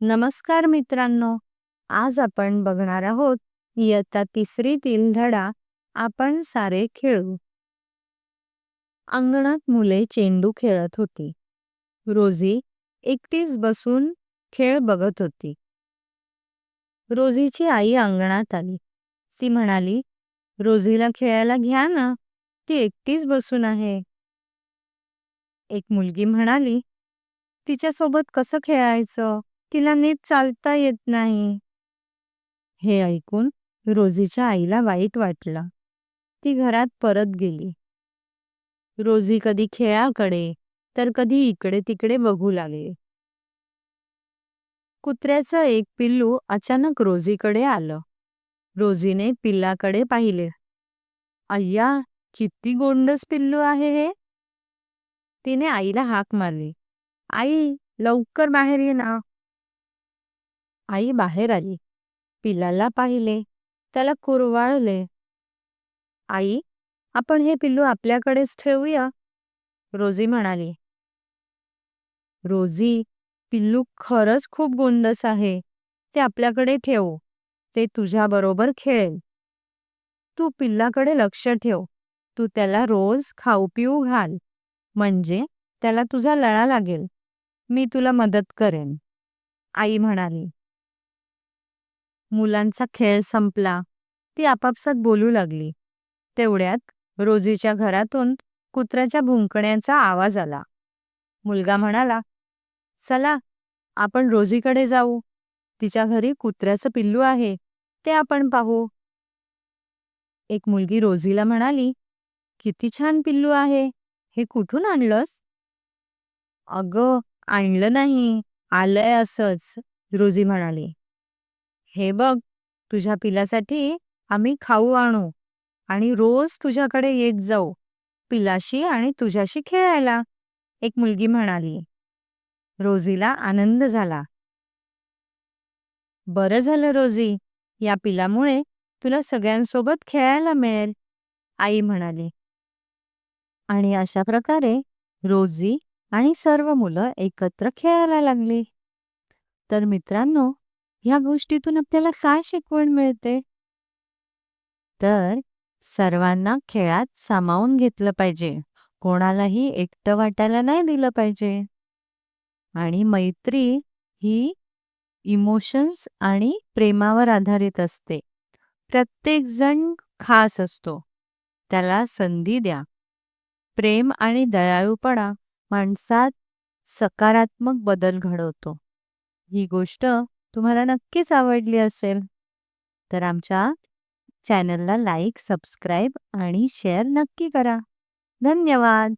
नमस्कार मित्रांनो आज आपण बघणार आहोत इयत्ता तिसरीतील धडा आपण सारे खेळू. अंगणात मुले चेंडू खेळत होती. रोजी एकटीच बसून खेळ बघत होती. रोजीची आई अंगणात आली. ती म्हणाली रोजीला खेळायला घ्या ना ती एकटीच बसून आहे. एक मुलगी म्हणाली तिच्यासोबत कसं खेळायचं? तिला नीट चालता येत नाही. हे ऐकून रोजीच्या आईला वाईट वाटलं. ती घरात परत गेली. रोजी कधी खेळाकडे तर कधी इकडे तिकडे बघू लागले. कुत्र्याचं एक पिल्लू अचानक रोजीकडे आलं. रोजीने पिल्लाकडे पाहिले. अय्या किती गोंडस पिल्लू आहे हे. तिने आईला हाक मारली. आई लवकर बाहेर ये ना. आई बाहेर आली. पिल्लाला पाहिले. त्याला कुरवाळले. आई आपण हे पिल्लू आपल्याकडेच ठेवूया. रोजी म्हणाली. रोजी पिल्लू खरंच खूप गोंडस आहे. ते आपल्याकडे ठेवू. ते तुझ्याबरोबर खेळेल. तू पिल्लाकडे लक्ष ठेव. तू त्याला रोज खाऊ पिऊ घाल. म्हणजे त्याला तुझा लळा लागेल. मी तुला मदत करेन. आई म्हणाली. मुलांचा खेळ संपला. ती आपापसात बोलू लागली. तेवढ्यात रोजीच्या घरातून कुत्र्याच्या भुंकण्याचा आवाज आला. मुलगा म्हणाला चला आपण रोजीकडे जाऊ. तिच्या घरी कुत्र्याचं पिल्लू आहे. ते आपण पाहू. एक मुलगी रोजीला म्हणाली किती छान पिल्लू आहे. हे कुठून आणलंस? अगं आणलं नाही. आलंय असंच रोजी म्हणाली. हे बघ तुझ्या पिलासाठी आम्ही खाऊ आणू आणि रोज तुझ्याकडे येत जाऊ पिलाशी आणि तुझ्याशी खेळायला. एक मुलगी म्हणाली. रोजीला आनंद झाला. बरं झालं रोजी या पिलामुळे तुला सगळ्यांसोबत खेळायला मिळेल आई म्हणाली. आणि अशा प्रकारे रोजी आणि सर्व मुलं एकत्र खेळायला लागली. तर मित्रांनो ह्या गोष्टीतून आपल्याला काय शिकवण मिळते? तर सर्वांना खेळात सामावून घेतलं पाहिजे. कोणालाही एकटं वाटायला नाही दिलं पाहिजे. आणि मैत्री ही इमोशन्स आणि प्रेमावर आधारित असते. प्रत्येक जण खास असतो. त्याला संधी द्या. प्रेम आणि दयाळूपणा माणसात सकारात्मक बदल घडवतो. ही गोष्ट तुम्हाला नक्कीच आवडली असेल. तर आमच्या चॅनलला लाईक सबस्क्राईब आणि शेअर नक्की करा. धन्यवाद.